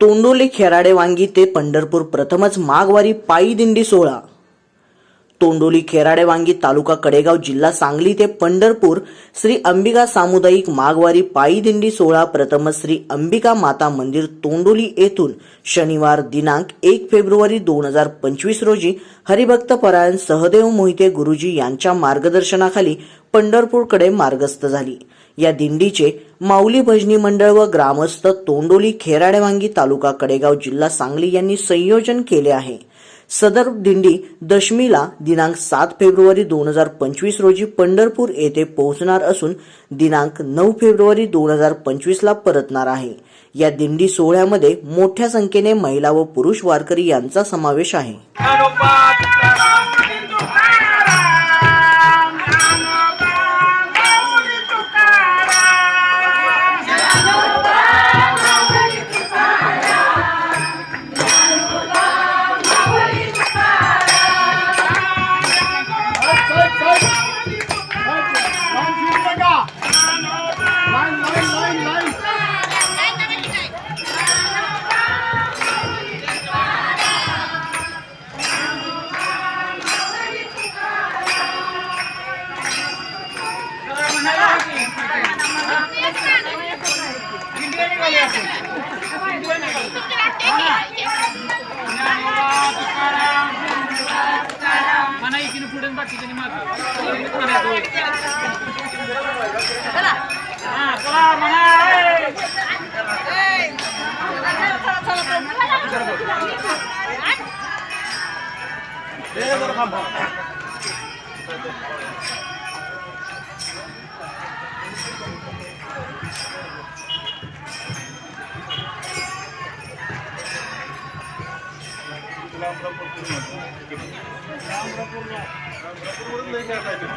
तोंडोली खेराडे वांगी ते पंढरपूर. प्रथमच माघवारी पायी दिंडी सोहळा. तोंडोली खेराडे वांगी तालुका कडेगाव जिल्हा सांगली ते पंढरपूर श्री अंबिका सामुदायिक माघवारी पायी दिंडी सोहळा प्रथमच श्री अंबिका माता मंदिर तोंडोली येथून शनिवार दिनांक एक फेब्रुवारी दोन हजार पंचवीस रोजी हरिभक्त परायण सहदेव मोहिते गुरुजी यांच्या मार्गदर्शनाखाली पंढरपूरकडे मार्गस्थ झाली. या दिंडीचे माऊली भजनी मंडळ व ग्रामस्थ तोंडोली खेराडेवांगी तालुका कडेगाव जिल्हा सांगली यांनी संयोजन केले आहे. सदर दिंडी दशमीला दिनांक सात फेब्रुवारी दोन हजार पंचवीस रोजी पंढरपूर येथे पोहोचणार असून दिनांक नऊ फेब्रुवारी दोन हजार पंचवीसला परतणार आहे. या दिंडी सोहळ्यामध्ये मोठ्या संख्येने महिला व पुरुष वारकरी यांचा समावेश आहे. Thank. Deh, रामरापूर रामरापूरला रामरापूरवरून नाही करता येते